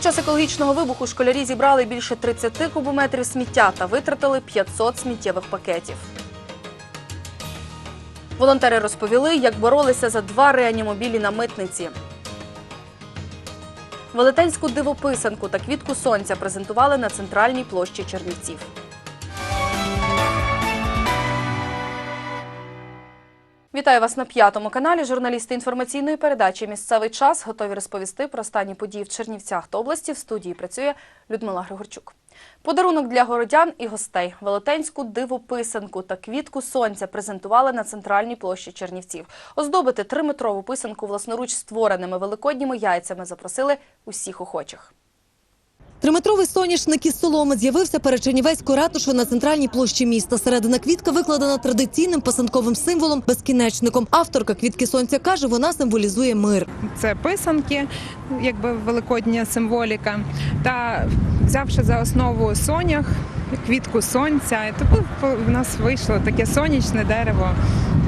Під час екологічного вибуху школярі зібрали більше 30 кубометрів сміття та витратили 500 сміттєвих пакетів. Волонтери розповіли, як боролися за два реанімобілі на митниці. Велетенську дивописанку та квітку сонця презентували на центральній площі Чернівців. Вітаю вас на п'ятому каналі. Журналісти інформаційної передачі Місцевий час готові розповісти про останні події в Чернівцях та області. В студії працює Людмила Григорчук. Подарунок для городян і гостей велетенську дивописанку та квітку сонця презентували на центральній площі Чернівців. Оздобити триметрову писанку власноруч створеними великодніми яйцями запросили усіх охочих. Триметровий соняшник із соломи з'явився перед Чернівецькою ратушою на центральній площі міста. Середина квітка викладена традиційним писанковим символом безкінечником. Авторка квітки сонця каже, вона символізує мир. це писанки, якби великодня символіка. Та взявши за основу сонях, квітку сонця, і тому в нас вийшло таке сонячне дерево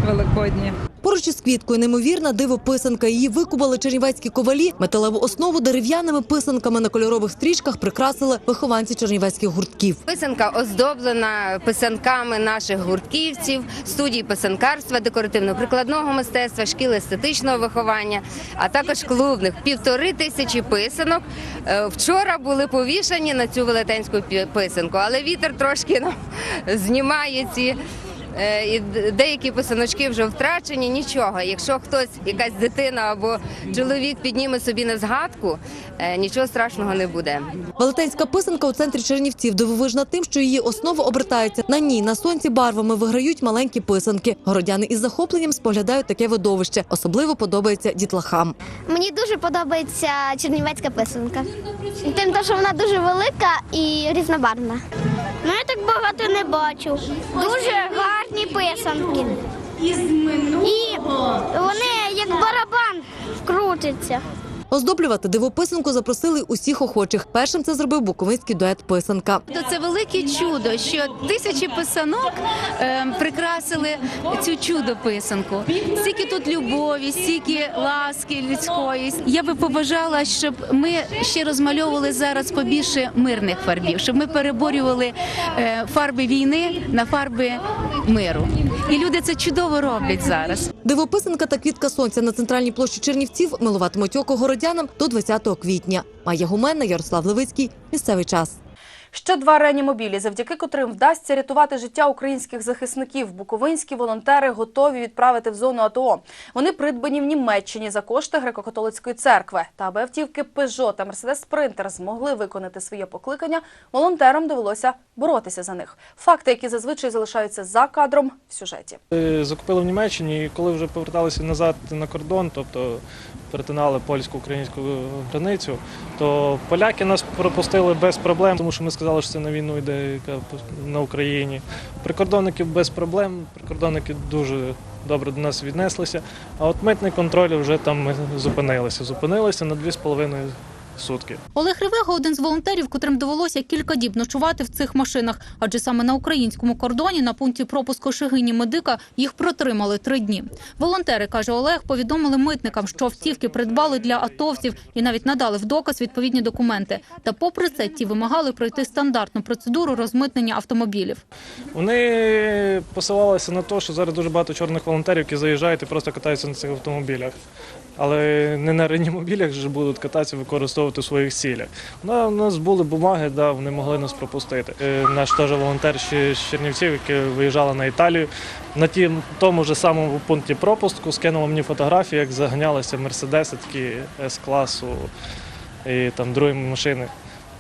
великоднє. Поруч із квіткою неймовірна дивописанка. Її викубали чернівецькі ковалі. Металеву основу дерев'яними писанками на кольорових стрічках прикрасили вихованці чернівецьких гуртків. Писанка оздоблена писанками наших гуртківців, студій писанкарства, декоративно-прикладного мистецтва, шкіл естетичного виховання, а також клубних. Півтори тисячі писанок е, вчора були повішані на цю велетенську писанку, але вітер трошки нам знімає ці. Е, І деякі писаночки вже втрачені. Нічого. Якщо хтось, якась дитина або чоловік підніме собі на згадку, е, нічого страшного не буде. Велетенська писанка у центрі Чернівців дивовижна тим, що її основа обертається. На ній на сонці барвами виграють маленькі писанки. Городяни із захопленням споглядають таке видовище. Особливо подобається дітлахам. Мені дуже подобається чернівецька писанка. Тим, що вона дуже велика і різнобарвна. Так багато не бачу. Дуже гарні писанки. І вони як барабан крутяться. Оздоблювати дивописанку запросили усіх охочих. Першим це зробив буковинський дует писанка. Це велике чудо, що тисячі писанок е, прикрасили цю чудо писанку. Стільки тут любові, стільки ласки людської. Я би побажала, щоб ми ще розмальовували зараз побільше мирних фарбів, щоб ми переборювали е, фарби війни на фарби миру. І люди це чудово роблять зараз. Дивописанка та квітка сонця на центральній площі Чернівців милуватимуть око городянам до 20 квітня. Майя Гуменна, Ярослав Левицький. Місцевий час. Ще два реанімобілі, завдяки котрим вдасться рятувати життя українських захисників. Буковинські волонтери готові відправити в зону АТО. Вони придбані в Німеччині за кошти греко-католицької церкви. Та аби автівки Peugeot та Mercedes Sprinter змогли виконати своє покликання, волонтерам довелося боротися за них. Факти, які зазвичай залишаються за кадром в сюжеті. Е, Закупили в Німеччині, і коли вже поверталися назад на кордон, тобто перетинали польсько-українську границю, то поляки нас пропустили без проблем, тому що ми сказали, що це на війну йде яка на Україні. Прикордонники без проблем, прикордонники дуже добре до нас віднеслися. А от митний контроль вже там ми зупинилися. Зупинилися на 2,5 сутки. Олег Ревега – один з волонтерів, котрим довелося кілька діб ночувати в цих машинах, адже саме на українському кордоні на пункті пропуску Шигині Медика їх протримали три дні. Волонтери, каже Олег, повідомили митникам, що автівки придбали для атовців і навіть надали в доказ відповідні документи. Та попри це ті вимагали пройти стандартну процедуру розмитнення автомобілів. Вони посилалися на те, що зараз дуже багато чорних волонтерів, які заїжджають і просто катаються на цих автомобілях. Але не на реанімобілях ж будуть кататися, використовувати в своїх цілях. У нас були бумаги, да, вони могли нас пропустити. Е, Наш теж волонтер з Чернівців, який виїжджала на Італію. На тім, тому ж самому пункті пропуску скинула мені фотографії, як заганялися мерседеси, такі С-класу і там другі машини.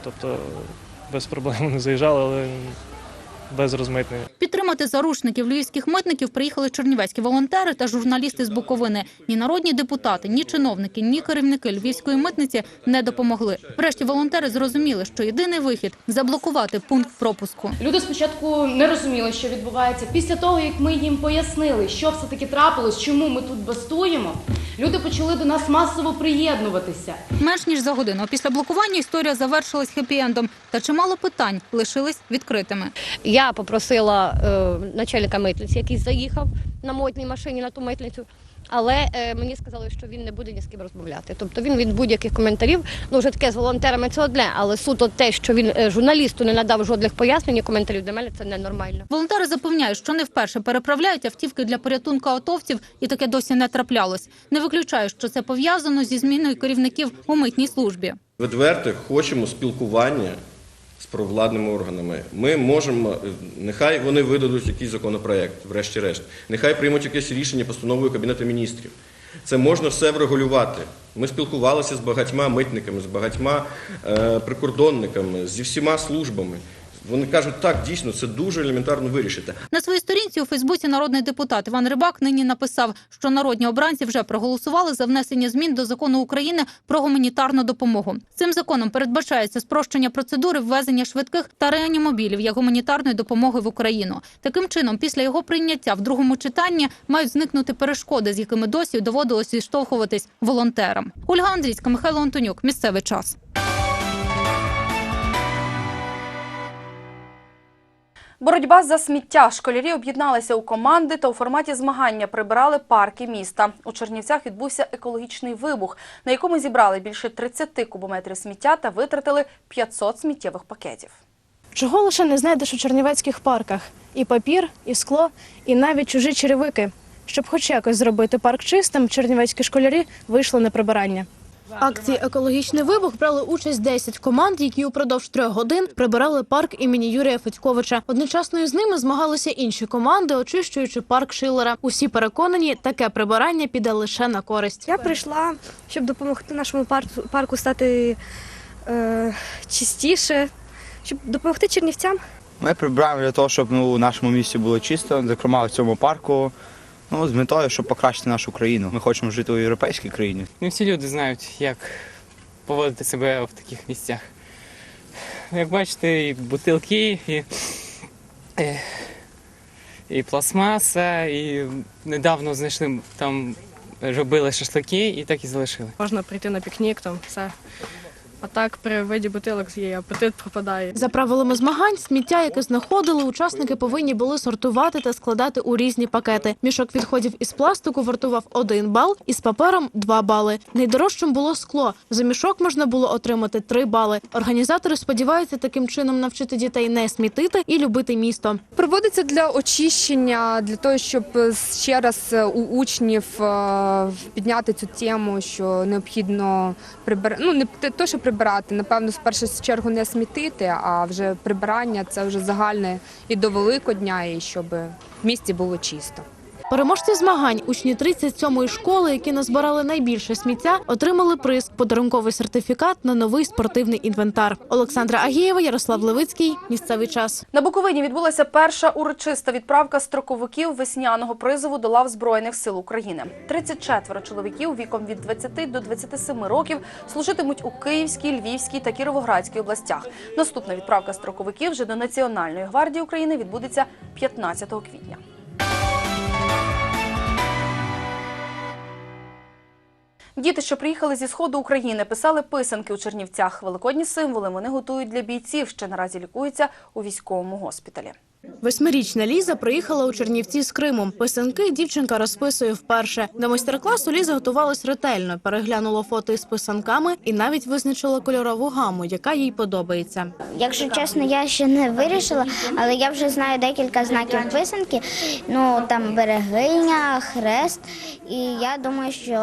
Тобто без проблем вони заїжджали, але без розмитнення. Підтримати заручників львівських митників приїхали чернівецькі волонтери та журналісти з Буковини. Ні народні депутати, ні чиновники, ні керівники львівської митниці не допомогли. Врешті волонтери зрозуміли, що єдиний вихід заблокувати пункт пропуску. Люди спочатку не розуміли, що відбувається. Після того, як ми їм пояснили, що все таки трапилось, чому ми тут бастуємо, люди почали до нас масово приєднуватися. Менш ніж за годину після блокування історія завершилась хеппі-ендом, та чимало питань лишились відкритими. Я попросила е, начальника митниці, який заїхав на митній машині на ту митницю. Але е, мені сказали, що він не буде ні з ким розмовляти. Тобто він від будь-яких коментарів, ну вже таке з волонтерами це одне, але суто те, що він е, журналісту не надав жодних пояснень і коментарів для мене це ненормально. Волонтери запевняють, що не вперше переправляють автівки для порятунку атовців, і таке досі не траплялось. Не виключаю, що це пов'язано зі зміною керівників у митній службі. Відверто хочемо спілкування провладними органами. Ми можемо, е, нехай вони видадуть якийсь законопроект, врешті-решт, нехай приймуть якесь рішення постановою Кабінету міністрів. Це можна все врегулювати. Ми спілкувалися з багатьма митниками, з багатьма е, прикордонниками, зі всіма службами. Вони кажуть, так, дійсно, це дуже елементарно вирішити. На своїй сторінці у Фейсбуці народний депутат Іван Рибак нині написав, що народні обранці вже проголосували за внесення змін до закону України про гуманітарну допомогу. Цим законом передбачається спрощення процедури ввезення швидких та реанімобілів як гуманітарної допомоги в Україну. Таким чином, після його прийняття в другому читанні мають зникнути перешкоди, з якими досі доводилось відштовхуватись волонтерам. Ольга Андрійська, Михайло Антонюк. Місцевий час. Боротьба за сміття. Школярі об'єдналися у команди та у форматі змагання прибирали парки міста. У Чернівцях відбувся екологічний вибух, на якому зібрали більше 30 кубометрів сміття та витратили 500 сміттєвих пакетів. Чого лише не знайдеш у чернівецьких парках: і папір, і скло, і навіть чужі черевики. Щоб хоч якось зробити парк чистим, чернівецькі школярі вийшли на прибирання. В акції Екологічний вибух брали участь 10 команд, які упродовж трьох годин прибирали парк імені Юрія Федьковича. Одночасно із ними змагалися інші команди, очищуючи парк Шилера. Усі переконані, таке прибирання піде лише на користь. Я прийшла, щоб допомогти нашому парку, парку стати е, чистіше, щоб допомогти чернівцям. Ми прибираємо для того, щоб ну, у нашому місті було чисто, зокрема в цьому парку. Ну, з метою, щоб покращити нашу країну. Ми хочемо жити у європейській країні. Не всі люди знають, як поводити себе в таких місцях. Як бачите, і бутилки, і, і, і пластмаса, і недавно знайшли там робили шашлики і так і залишили. Можна прийти на пікнік, там все. А так при виді бутилок є апетит пропадає. За правилами змагань, сміття, яке знаходили, учасники повинні були сортувати та складати у різні пакети. Мішок відходів із пластику вартував один бал, із папером два бали. Найдорожчим було скло. За мішок можна було отримати три бали. Організатори сподіваються таким чином навчити дітей не смітити і любити місто. Проводиться для очищення, для того, щоб ще раз у учнів е, підняти цю тему, що необхідно прибирати. Ну не те, що прибирати, напевно, в першу чергу не смітити, а вже прибирання це вже загальне і до Великодня, і щоб в місті було чисто. Переможці змагань, учні 37-ї школи, які назбирали найбільше сміття, отримали приз – подарунковий сертифікат на новий спортивний інвентар. Олександра Агієва, Ярослав Левицький. Місцевий час. На Буковині відбулася перша урочиста відправка строковиків весняного призову до лав Збройних сил України. 34 чоловіків віком від 20 до 27 років служитимуть у Київській, Львівській та Кіровоградській областях. Наступна відправка строковиків вже до Національної гвардії України відбудеться 15 квітня. Діти, що приїхали зі сходу України, писали писанки у Чернівцях. Великодні символи вони готують для бійців, що наразі лікуються у військовому госпіталі. Восьмирічна Ліза приїхала у Чернівці з Криму. Писанки дівчинка розписує вперше. До майстер-класу Ліза готувалась ретельно, переглянула фото із писанками і навіть визначила кольорову гаму, яка їй подобається. Якщо чесно, я ще не вирішила, але я вже знаю декілька знаків писанки. Ну там берегиня, хрест. І я думаю, що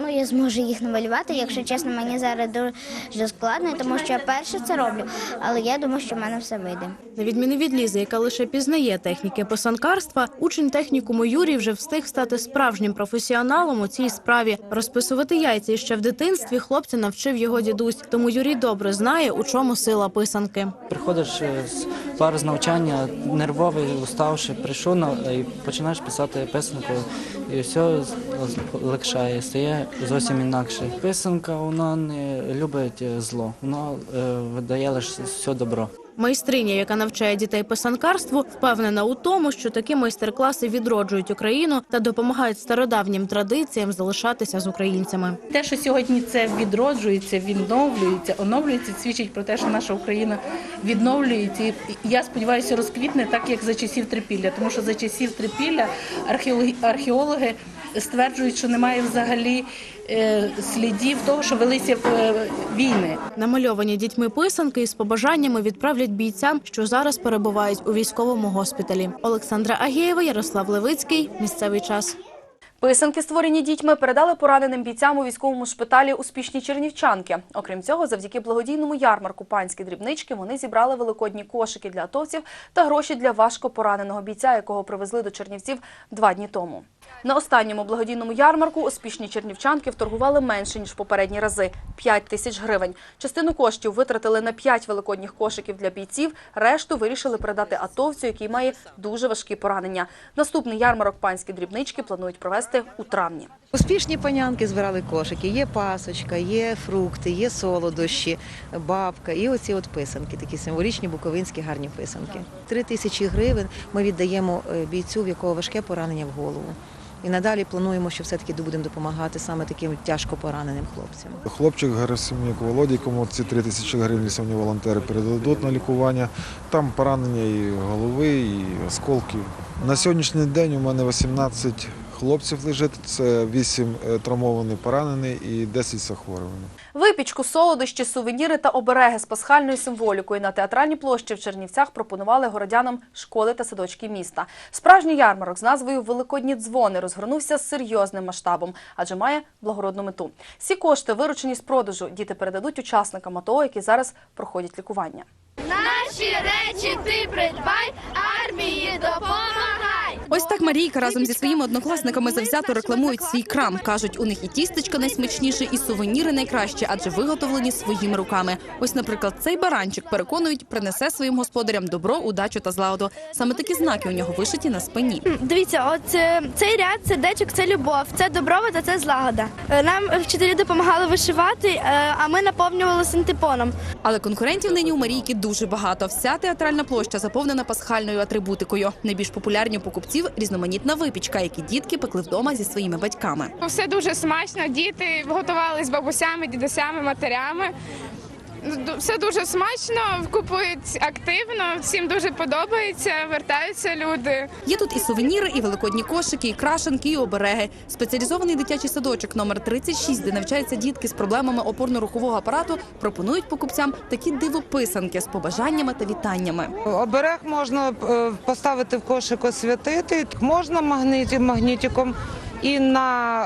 ну я зможу їх намалювати. Якщо чесно, мені зараз дуже складно, тому що я перше це роблю. Але я думаю, що в мене все вийде. На відміну від Лізи, яка лише пізнає техніки писанкарства, учень технікуму Юрій вже встиг стати справжнім професіоналом у цій справі. Розписувати яйця ще в дитинстві хлопця навчив його дідусь. Тому Юрій добре знає, у чому сила писанки. Приходиш е, з пари з навчання, нервовий, уставши, прийшов на і починаєш писати писанку, і все легшає, стає зовсім інакше. Писанка вона не любить е, зло, вона е, видає лише все добро. Майстриня, яка навчає дітей писанкарству, впевнена у тому, що такі майстер-класи відроджують Україну та допомагають стародавнім традиціям залишатися з українцями. Те, що сьогодні це відроджується, відновлюється, оновлюється, свідчить про те, що наша Україна відновлюється. І я сподіваюся, розквітне так, як за часів трипілля. Тому що за часів трипілля археологи, стверджують, що немає взагалі е, слідів того, що велися е, війни. Намальовані дітьми писанки із побажаннями відправлять бійцям, що зараз перебувають у військовому госпіталі. Олександра Агієва, Ярослав Левицький. Місцевий час. Писанки, створені дітьми, передали пораненим бійцям у військовому шпиталі успішні чернівчанки. Окрім цього, завдяки благодійному ярмарку панські дрібнички вони зібрали великодні кошики для атовців та гроші для важко пораненого бійця, якого привезли до Чернівців два дні тому. На останньому благодійному ярмарку успішні чернівчанки вторгували менше ніж попередні рази 5 тисяч гривень. Частину коштів витратили на 5 великодніх кошиків для бійців. Решту вирішили передати атовцю, який має дуже важкі поранення. Наступний ярмарок панські дрібнички планують провести у травні. Успішні панянки збирали кошики. Є пасочка, є фрукти, є солодощі, бабка і оці от писанки, такі символічні буковинські гарні писанки. Три тисячі гривень ми віддаємо е, бійцю, в якого важке поранення в голову. І надалі плануємо, що все-таки будемо допомагати саме таким тяжко пораненим хлопцям. Хлопчик Герасимюк Володій, кому ці 3 тисячі гривень лісовні волонтери передадуть на лікування. Там поранення і голови, і осколків. На сьогоднішній день у мене 18 хлопців лежить, це 8 травмовані поранені і 10 захворювані. Випічку, солодощі, сувеніри та обереги з пасхальною символікою на театральній площі в Чернівцях пропонували городянам школи та садочки міста. Справжній ярмарок з назвою Великодні дзвони розгорнувся з серйозним масштабом, адже має благородну мету. Всі кошти, виручені з продажу, діти передадуть учасникам АТО, які зараз проходять лікування. Наші речі ти придбай, так Марійка разом зі своїми однокласниками завзято рекламують свій крам. кажуть, у них і тістечка найсмачніше, і сувеніри найкраще, адже виготовлені своїми руками. Ось, наприклад, цей баранчик переконують, принесе своїм господарям добро, удачу та злагоду. Саме такі знаки у нього вишиті на спині. Дивіться, от е, цей ряд сердечок це любов, це добробут, а це злагода. Е, Нам вчителі допомагали вишивати, е, а ми наповнювали синтепоном. Але конкурентів нині у Марійки дуже багато. Вся театральна площа заповнена пасхальною атрибутикою. Найбільш популярні покупців різноманітна випічка, які дітки пекли вдома зі своїми батьками. Все дуже смачно. Діти готували з бабусями, дідусями, матерями. Все дуже смачно, купують активно, всім дуже подобається, вертаються люди. Є тут і сувеніри, і великодні кошики, і крашенки, і обереги. Спеціалізований дитячий садочок номер 36, де навчаються дітки з проблемами опорно-рухового апарату, пропонують покупцям такі дивописанки з побажаннями та вітаннями. Оберег можна е, поставити в кошик освятити, можна магнітиком і на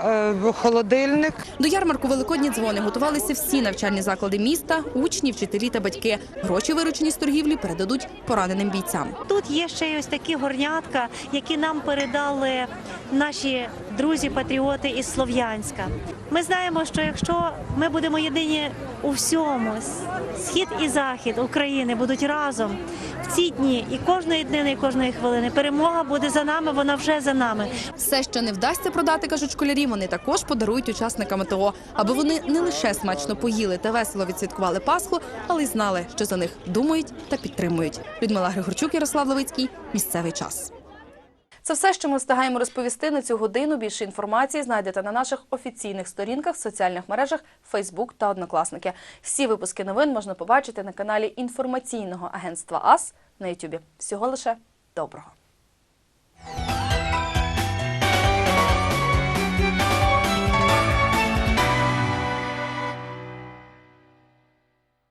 е, холодильник. До ярмарку Великодні дзвони готувалися всі навчальні заклади міста, учні, вчителі та батьки. Гроші, виручені з торгівлі, передадуть пораненим бійцям. Тут є ще й ось такі горнятка, які нам передали наші друзі-патріоти із Слов'янська. Ми знаємо, що якщо ми будемо єдині у всьому, схід і захід України будуть разом в ці дні, і кожної днини, і кожної хвилини перемога буде за нами, вона вже за нами. Все, що не вдасться продати, кажуть школярі, вони також подарують учасникам ТО, аби вони не лише смачно поїли та весело відсвяткували Пасху, але й знали, що за них думають та підтримують. Людмила Григорчук, Ярослав Левицький. Місцевий час. Це все, що ми встигаємо розповісти на цю годину. Більше інформації знайдете на наших офіційних сторінках в соціальних мережах Facebook та Однокласники. Всі випуски новин можна побачити на каналі інформаційного агентства АС на YouTube. Всього лише доброго.